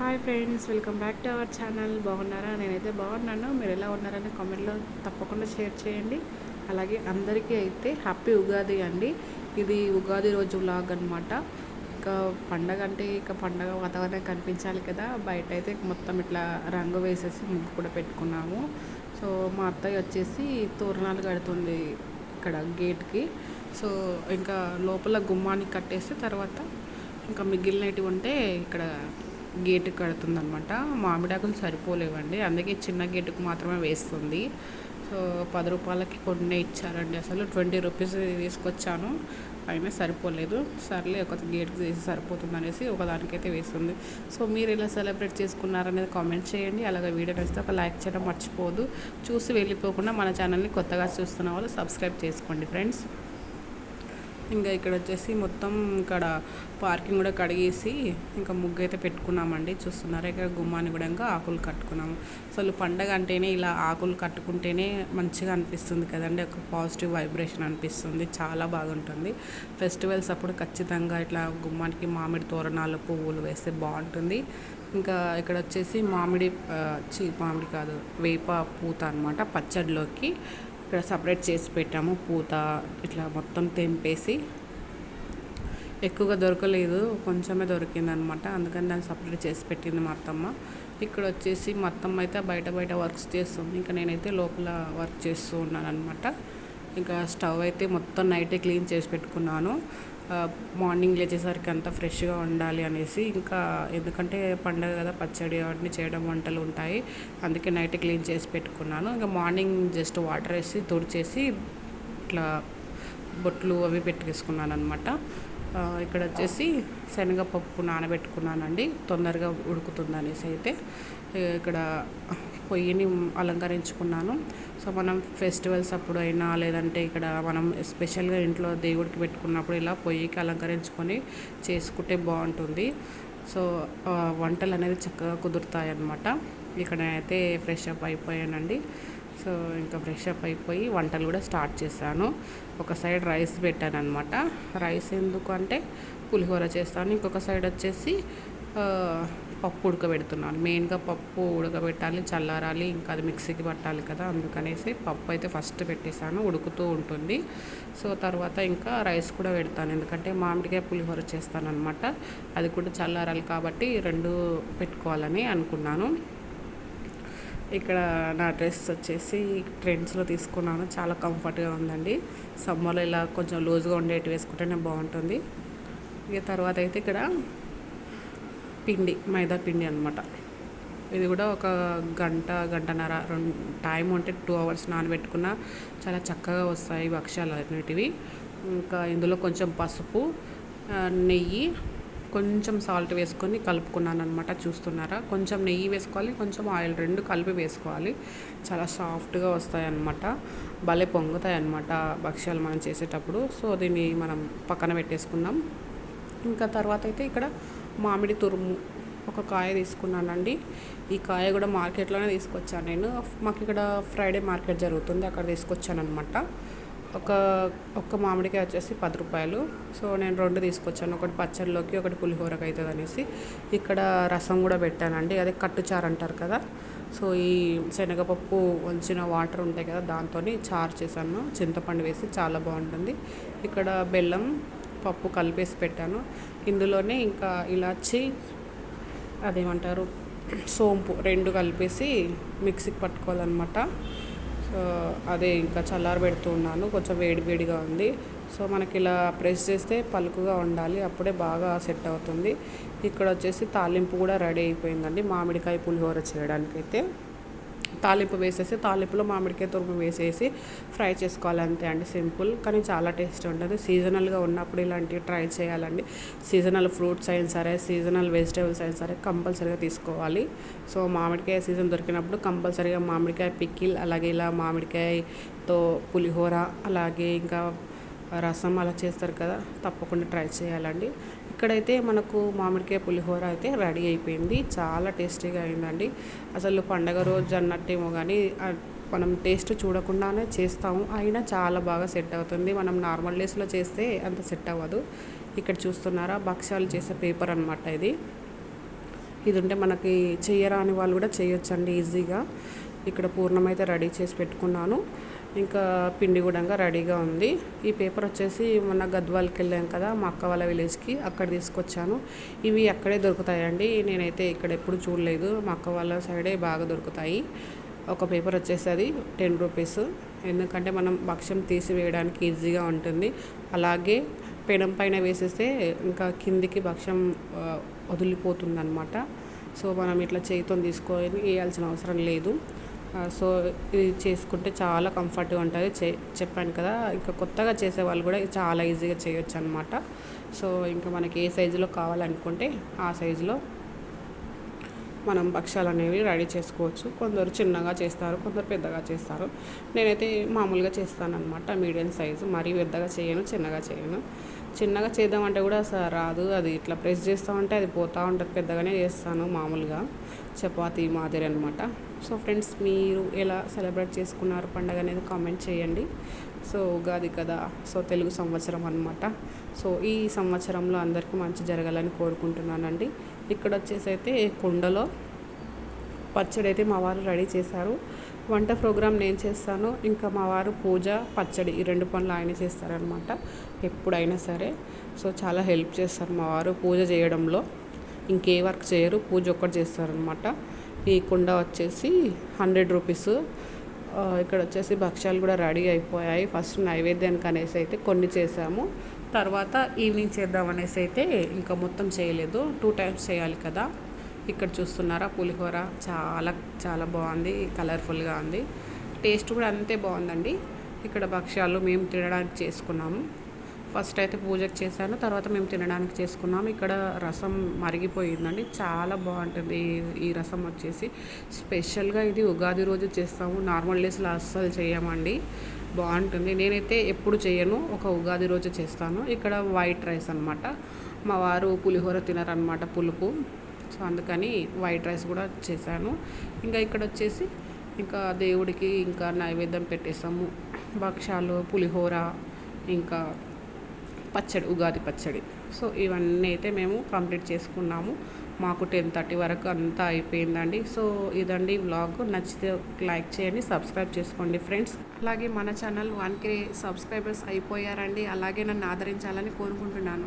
Hi friends welcome back to our channel. బాగున్నారా? నేనైతే బాగున్నాను. మీరు ఎలా ఉన్నారని కామెంట్లో తప్పకుండా షేర్ చేయండి. అలాగే అందరికీ అయితే హ్యాపీ ఉగాది అండి. ఇది ఉగాది రోజు వ్లాగ్ అనమాట ఇక పండగ అంటే ఇక పండగ వాతావరణం కనిపించాలి కదా. బయట అయితే మొత్తం ఇట్లా రంగు వేసేసి ముగ్గు కూడా పెట్టుకున్నాము. సో మా అత్తయ్య వచ్చేసి తోరణాలు కడుతుంది ఇక్కడ గేట్కి. సో ఇంకా లోపల గుమ్మానికి కట్టేసి తర్వాత ఇంకా మిగిలినవి ఉంటే ఇక్కడ గేటు కడుతుందనమాట మామిడాకులు సరిపోలేవండి. అందుకే చిన్న గేటుకు మాత్రమే వేస్తుంది. సో పది రూపాయలకి కొన్ని ఇచ్చారండి. అసలు ట్వంటీ రూపీస్ తీసుకొచ్చాను. అయినా సరిపోలేదు. సర్లే ఒక గేట్కి తీసి సరిపోతుంది అనేసి ఒకదానికైతే వేస్తుంది. సో మీరు ఇలా సెలబ్రేట్ చేసుకున్నారనేది కామెంట్ చేయండి. అలాగే వీడియో నచ్చితే ఒక లైక్ చేయడం మర్చిపోదు చూసి వెళ్ళిపోకుండా మన ఛానల్ని కొత్తగా చూస్తున్న వాళ్ళు సబ్స్క్రైబ్ చేసుకోండి ఫ్రెండ్స్. ఇంకా ఇక్కడ వచ్చేసి మొత్తం ఇక్కడ పార్కింగ్ కూడా కడిగేసి ఇంకా ముగ్గు అయితే పెట్టుకున్నామండి. చూస్తున్నారా ఇక్కడ గుమ్మాన్ని కూడా ఇంకా ఆకులు కట్టుకున్నాము. అసలు పండగ అంటేనే ఇలా ఆకులు కట్టుకుంటేనే మంచిగా అనిపిస్తుంది కదండి. ఒక పాజిటివ్ వైబ్రేషన్ అనిపిస్తుంది. చాలా బాగుంటుంది. ఫెస్టివల్స్ అప్పుడు ఖచ్చితంగా ఇట్లా గుమ్మానికి మామిడి తోరణాలు పువ్వులు వేస్తే బాగుంటుంది. ఇంకా ఇక్కడ వచ్చేసి మామిడి చీ మామిడి కాదు వేప పూత అనమాట పచ్చడిలోకి. ఇక్కడ సపరేట్ చేసి పెట్టాము. పూత ఇట్లా మొత్తం తెంపేసి ఎక్కువగా దొరకలేదు. కొంచెమే దొరికింది అనమాట అందుకని దాన్ని సపరేట్ చేసి పెట్టింది మా అత్తమ్మ. ఇక్కడ వచ్చేసి మా అత్తమ్మ అయితే బయట బయట వర్క్స్ చేస్తుంది. ఇంకా నేనైతే లోపల వర్క్ చేస్తూ ఉన్నాను అనమాట ఇంకా స్టవ్ అయితే మొత్తం నైటే క్లీన్ చేసి పెట్టుకున్నాను. మార్నింగ్ లేచేసరికి అంతా ఫ్రెష్గా ఉండాలి అనేసి ఇంకా ఎందుకంటే పండగ కదా పచ్చడి అవన్నీ చేయడం వంటలు ఉంటాయి. అందుకే నైట్ క్లీన్ చేసి పెట్టుకున్నాను. ఇంకా మార్నింగ్ జస్ట్ వాటర్ వేసి తుడిచేసి ఇట్లా బొట్లు అవి పెట్టేసుకున్నాను అనమాట ఇక్కడ వచ్చేసి శనగపప్పు నానబెట్టుకున్నానండి. తొందరగా ఉడుకుతుంది అనేసి అయితే ఇక్కడ పొయ్యిని అలంకరించుకున్నాను. సో మనం ఫెస్టివల్స్ అప్పుడు అయినా లేదంటే ఇక్కడ మనం స్పెషల్గా ఇంట్లో దేవుడికి పెట్టుకున్నప్పుడు ఇలా పొయ్యికి అలంకరించుకొని చేసుకుంటే బాగుంటుంది. సో వంటలు అనేది చక్కగా కుదురుతాయి అన్నమాట ఇక్కడ అయితే ఫ్రెష్ అప్ అయిపోయానండి. సో ఇంకా ఫ్రెష్ అప్ అయిపోయి వంటలు కూడా స్టార్ట్ చేశాను. ఒక సైడ్ రైస్ పెట్టాను అనమాట రైస్ ఎందుకు అంటే పులిహోర చేస్తాను. ఇంకొక సైడ్ వచ్చేసి పప్పు ఉడకబెడుతున్నాను. మెయిన్గా పప్పు ఉడకబెట్టాలి చల్లారాలి ఇంకా అది మిక్సీకి పట్టాలి కదా అందుకనేసి పప్పు అయితే ఫస్ట్ పెట్టేశాను. ఉడుకుతూ ఉంటుంది. సో తర్వాత ఇంకా రైస్ కూడా పెడతాను. ఎందుకంటే మామిడికాయ పులిహోర చేస్తాను అనమాట అది కూడా చల్లారాలి కాబట్టి రెండు పెట్టుకోవాలని అనుకున్నాను. ఇక్కడ నా డ్రెస్ వచ్చేసి ట్రెండ్స్లో తీసుకున్నాను. చాలా కంఫర్ట్గా ఉందండి. సమ్మర్లో ఇలా కొంచెం లూజ్గా ఉండేటి వేసుకుంటేనే బాగుంటుంది. ఇక తర్వాత అయితే ఇక్కడ పిండి మైదా పిండి అనమాట ఇది కూడా ఒక గంట గంటన్నర రెండు టైం ఉంటే టూ అవర్స్ నానబెట్టుకున్న చాలా చక్కగా వస్తాయి భక్ష్యాలు అనేటివి. ఇంకా ఇందులో కొంచెం పసుపు నెయ్యి కొంచెం సాల్ట్ వేసుకొని కలుపుకున్నాను అనమాట చూస్తున్నారా? కొంచెం నెయ్యి వేసుకోవాలి కొంచెం ఆయిల్ రెండు కలిపి వేసుకోవాలి. చాలా సాఫ్ట్గా వస్తాయన్నమాట. భలే పొంగుతాయి అన్నమాట భక్ష్యాలు మనం చేసేటప్పుడు. సో దీన్ని మనం పక్కన పెట్టేసుకుందాం. ఇంకా తర్వాత అయితే ఇక్కడ మామిడి తురుము ఒక కాయ తీసుకున్నానండి. ఈ కాయ కూడా మార్కెట్లోనే తీసుకొచ్చాను నేను. మాకు ఇక్కడ ఫ్రైడే మార్కెట్ జరుగుతుంది అక్కడ తీసుకొచ్చాను అనమాట ఒక ఒక్క మామిడికాయ వచ్చేసి పది రూపాయలు. సో నేను రెండు తీసుకొచ్చాను. ఒకటి పచ్చడిలోకి ఒకటి పులిహోరకి అవుతుంది అనేసి ఇక్కడ రసం కూడా పెట్టానండి. అదే కట్టుచారు అంటారు కదా. సో ఈ శనగపప్పు వంచిన వాటర్ ఉంటాయి కదా దాంతో చారు చేశాను. చింతపండు వేసి చాలా బాగుంటుంది. ఇక్కడ బెల్లం పప్పు కలిపేసి పెట్టాను. ఇందులోనే ఇంకా ఇలాచి అదేమంటారు సోంపు రెండు కలిపేసి మిక్సీకి పట్టుకోవాలన్నమాట. సో అదే ఇంకా చల్లారి పెడుతూ ఉన్నాను. కొంచెం వేడి వేడిగా ఉంది. సో మనకి ఇలా ప్రెస్ చేస్తే పలుకుగా ఉండాలి. అప్పుడే బాగా సెట్ అవుతుంది. ఇక్కడ వచ్చేసి తాలింపు కూడా రెడీ అయిపోయిందండి మామిడికాయ పులిహోర చేయడానికైతే. తాలింపు వేసేసి తాలింపులో మామిడికాయ తురుము వేసేసి ఫ్రై చేసుకోవాలి అంతే అండి. సింపుల్ కానీ చాలా టేస్ట్ ఉంటుంది. సీజనల్గా ఉన్నప్పుడు ఇలాంటివి ట్రై చేయాలండి. సీజనల్ ఫ్రూట్స్ అయినా సరే సీజనల్ వెజిటేబుల్స్ అయినా సరే కంపల్సరీగా తీసుకోవాలి. సో మామిడికాయ సీజన్ దొరికినప్పుడు కంపల్సరీగా మామిడికాయ పిక్కిల్ అలాగే ఇలా మామిడికాయతో పులిహోర అలాగే ఇంకా రసం అలా చేస్తారు కదా తప్పకుండా ట్రై చేయాలండి. ఇక్కడైతే మనకు మామిడికాయ పులిహోర అయితే రెడీ అయిపోయింది. చాలా టేస్టీగా అయిందండి. అసలు పండగ రోజు అన్నట్టేమో కానీ మనం టేస్ట్ చూడకుండానే చేస్తాము. అయినా చాలా బాగా సెట్ అవుతుంది. మనం నార్మల్ డేస్లో చేస్తే అంత సెట్ అవ్వదు. ఇక్కడ చూస్తున్నారా? భక్ష్యాలు చేసే పేపర్ అనమాట ఇది. ఇది ఉంటే మనకి చేయరాని వాళ్ళు కూడా చేయొచ్చండి ఈజీగా. ఇక్కడ పూర్ణమైతే రెడీ చేసి పెట్టుకున్నాను. ఇంకా పిండి కూడా రెడీగా ఉంది. ఈ పేపర్ వచ్చేసి మొన్న గద్వాల్కి వెళ్ళాం కదా మా అక్క వాళ్ళ విలేజ్కి. అక్కడ తీసుకొచ్చాను. ఇవి అక్కడే దొరుకుతాయండి. నేనైతే ఇక్కడ ఎప్పుడు చూడలేదు. మా అక్క వాళ్ళ సైడే బాగా దొరుకుతాయి. ఒక పేపర్ వచ్చేసి అది టెన్ రూపీస్. ఎందుకంటే మనం భక్ష్యం తీసివేయడానికి ఈజీగా ఉంటుంది. అలాగే పెనం పైన వేసేస్తే ఇంకా కిందికి భక్ష్యం వదిలిపోతుంది అనమాట సో మనం ఇట్లా చేయితో తీసుకొని వేయాల్సిన అవసరం లేదు. సో ఇది చేసుకుంటే చాలా కంఫర్ట్గా ఉంటుంది. చే చెప్పాను కదా ఇంకా కొత్తగా చేసే వాళ్ళు కూడా చాలా ఈజీగా చేయొచ్చు అనమాట సో ఇంకా మనకి ఏ సైజులో కావాలనుకుంటే ఆ సైజులో మనం భక్ష్యాలు అనేవి రెడీ చేసుకోవచ్చు. కొందరు చిన్నగా చేస్తారు కొందరు పెద్దగా చేస్తారు. నేనైతే మామూలుగా చేస్తానమాట మీడియం సైజు మరీ పెద్దగా చేయను చిన్నగా చేయను. చిన్నగా చేద్దామంటే కూడా అసలు రాదు. అది ఇట్లా ప్రెస్ చేస్తామంటే అది పోతూ ఉంటుంది. పెద్దగానే చేస్తాను మామూలుగా. చపాతీ మాదిరి అనమాట సో ఫ్రెండ్స్ మీరు ఎలా సెలబ్రేట్ చేసుకున్నారు పండగ అనేది కామెంట్ చేయండి. సో ఉగాది కదా. సో తెలుగు సంవత్సరం అనమాట సో ఈ సంవత్సరంలో అందరికీ మంచి జరగాలని కోరుకుంటున్నానండి. ఇక్కడ వచ్చేసి అయితే కుండలో పచ్చడి అయితే మా వారు రెడీ చేశారు. వంట ప్రోగ్రామ్ నేను చేస్తాను. ఇంకా మా వారు పూజ పచ్చడి ఈ రెండు పనులు ఆయన చేస్తారనమాట ఎప్పుడైనా సరే. సో చాలా హెల్ప్ చేస్తారు మా వారు పూజ చేయడంలో. ఇంకే వర్క్ చేయరు పూజ ఒక్కటి చేస్తారనమాట ఈ కుండ వచ్చేసి హండ్రెడ్ రూపీస్. ఇక్కడ వచ్చేసి భక్ష్యాలు కూడా రెడీ అయిపోయాయి. ఫస్ట్ నైవేద్యానికి అనేసి అయితే కొన్ని చేసాము తర్వాత ఈవినింగ్ చేద్దాం అనేసి అయితే ఇంకా మొత్తం చేయలేదు. టూ టైమ్స్ చేయాలి కదా. ఇక్కడ చూస్తున్నారా? పులిహోర చాలా చాలా బాగుంది కలర్ఫుల్గా ఉంది. టేస్ట్ కూడా అంతే బాగుందండి. ఇక్కడ భక్ష్యాలు మేము తినడానికి చేసుకున్నాము. ఫస్ట్ అయితే పూజకు చేశాను తర్వాత మేము తినడానికి చేసుకున్నాము. ఇక్కడ రసం మరిగిపోయిందండి. చాలా బాగుంటుంది ఈ రసం వచ్చేసి. స్పెషల్గా ఇది ఉగాది రోజు చేస్తాము. నార్మల్ డేస్లో అస్సలు చేయమండి. బాగుంటుంది. నేనైతే ఎప్పుడు చేయను ఒక ఉగాది రోజు చేస్తాను. ఇక్కడ వైట్ రైస్ అనమాట మా వారు పులిహోర తినరనమాట పులుపు. సో అందుకని వైట్ రైస్ కూడా చేశాను. ఇంకా ఇక్కడ వచ్చేసి ఇంకా దేవుడికి ఇంకా నైవేద్యం పెట్టేసాము భక్షాలు పులిహోర ఇంకా పచ్చడి ఉగాది పచ్చడి. సో ఇవన్నీ అయితే మేము కంప్లీట్ చేసుకున్నాము. మాకు టెన్ థర్టీ వరకు అంతా అయిపోయిందండి. సో ఇదండి వ్లాగ్. నచ్చితే లైక్ చేయండి సబ్స్క్రైబ్ చేసుకోండి ఫ్రెండ్స్. అలాగే మన ఛానల్ వన్ కే సబ్స్క్రైబర్స్ అయిపోయారండి. అలాగే నన్ను ఆదరించాలని కోరుకుంటున్నాను.